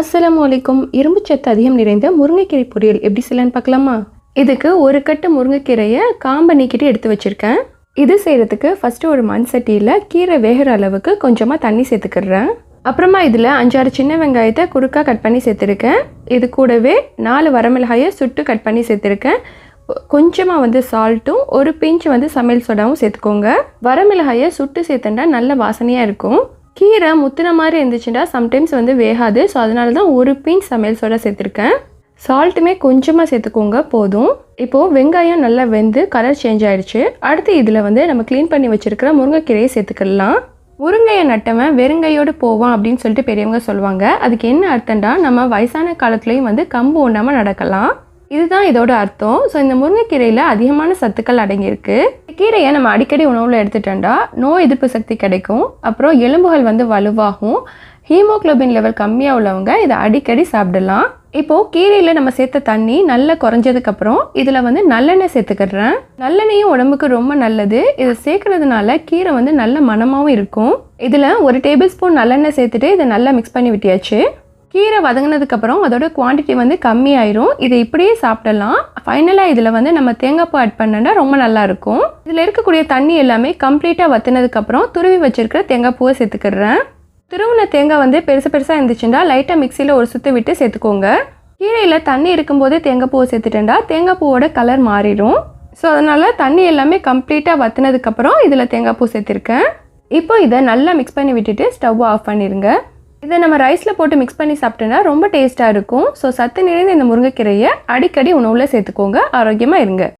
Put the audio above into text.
அஸ்லாம் வலைக்கும் இரும்பு சத்து அதிகம் நிறைந்த முருங்கைக்கீரை பொரியல் எப்படி செய்யலான்னு பார்க்கலாமா? இதுக்கு ஒரு கட்டு முருங்கைக்கீரையை காம்பை நீக்கிட்டு எடுத்து வச்சுருக்கேன். இது செய்கிறதுக்கு ஃபஸ்ட்டு ஒரு மண் சட்டியில் கீரை வேகிற அளவுக்கு கொஞ்சமாக தண்ணி சேர்த்துக்கிடுறேன். அப்புறமா இதில் அஞ்சாறு சின்ன வெங்காயத்தை குறுக்காக கட் பண்ணி சேர்த்துருக்கேன். இது கூடவே நாலு வரமிளகாயை சுட்டு கட் பண்ணி சேர்த்துருக்கேன். கொஞ்சமாக வந்து சால்ட்டும் ஒரு பிஞ்ச் வந்து சமையல் சோடாவும் சேர்த்துக்கோங்க. வரமிளகாயை சுட்டு சேர்த்துட்டா நல்ல வாசனையாக இருக்கும். கீரை முத்தின மாதிரி இருந்துச்சுன்னா சம்டைம்ஸ் வந்து வேகாது. ஸோ அதனால தான் ஒரு பீன் சமையல் சோடா சேர்த்துருக்கேன் சால்ட்டுமே கொஞ்சமாக சேர்த்துக்கோங்க போதும். இப்போது வெங்காயம் நல்லா வெந்து கலர் சேஞ்ச் ஆகிடுச்சு அடுத்து இதில் வந்து நம்ம க்ளீன் பண்ணி வச்சுருக்கிற முருங்கைக்கீரையை சேர்த்துக்கலாம். முருங்கையை நட்டவன் வெறுங்கையோடு போவான் அப்படின்னு சொல்லிட்டு பெரியவங்க சொல்லுவாங்க. அதுக்கு என்ன அர்த்தம்டா? நம்ம வயசான காலத்துலேயும் வந்து கம்பு உண்ணாமல் நடக்கலாம். இதுதான் இதோட அர்த்தம். ஸோ இந்த முருங்கைக்கீரையில் அதிகமான சத்துக்கள் அடங்கியிருக்கு. கீரையை நம்ம அடிக்கடி உணவில் எடுத்துட்டோம்டா நோய் எதிர்ப்பு சக்தி கிடைக்கும். அப்புறம் எலும்புகள் வந்து வலுவாகும். ஹீமோக்ளோபின் லெவல் கம்மியாக உள்ளவங்க இதை அடிக்கடி சாப்பிடலாம். இப்போது கீரையில் நம்ம சேர்த்த தண்ணி நல்லா குறைஞ்சதுக்கப்புறம் இதில் வந்து நல்லெண்ணெய் சேர்த்துக்கிறேன். நல்லெண்ணெயும் உடம்புக்கு ரொம்ப நல்லது. இதை சேர்க்கறதுனால கீரை வந்து நல்ல மணமாகவும் இருக்கும். இதில் ஒரு டேபிள் ஸ்பூன் நல்லெண்ணெய் சேர்த்துட்டு இதை நல்லா மிக்ஸ் பண்ணி விட்டியாச்சு. கீரை வதங்கினதுக்கப்புறம் அதோட குவான்டிட்டி வந்து கம்மியாயிரும். இதை இப்படியே சாப்பிடலாம். ஃபைனலாக இதில் வந்து நம்ம தேங்காய்ப்பூ ஆட் பண்ணனா ரொம்ப நல்லாயிருக்கும் இதில் இருக்கக்கூடிய தண்ணி எல்லாமே கம்ப்ளீட்டாக வத்தினதுக்கப்புறம் துருவி வச்சிருக்கிற தேங்காய் பூவை சேர்த்துக்கிறேன் துருவின தேங்காய் வந்து பெருசு பெருசாக இருந்துச்சுன்னா லைட்டாக மிக்சியில் ஒரு சுற்று விட்டு சேர்த்துக்கோங்க. கீரையில் தண்ணி இருக்கும்போதே தேங்காய் பூவை சேர்த்துட்டேன்டா தேங்காய் பூவோட கலர் மாறிடும். ஸோ அதனால் தண்ணி எல்லாமே கம்ப்ளீட்டாக வத்தினதுக்கப்புறம் இதில் தேங்காய் பூ சேர்த்துருக்கேன். இப்போ இதை நல்லா மிக்ஸ் பண்ணி விட்டுட்டு ஸ்டவ் ஆஃப் பண்ணிடுங்க இதை நம்ம ரைஸில் போட்டு மிக்ஸ் பண்ணி சாப்பிட்டோன்னா ரொம்ப டேஸ்ட்டாக இருக்கும். ஸோ சத்து நிறைந்த இந்த முருங்கைக்கீரையை அடிக்கடி உணவில் சேர்த்துக்கோங்க. ஆரோக்கியமாக இருங்க.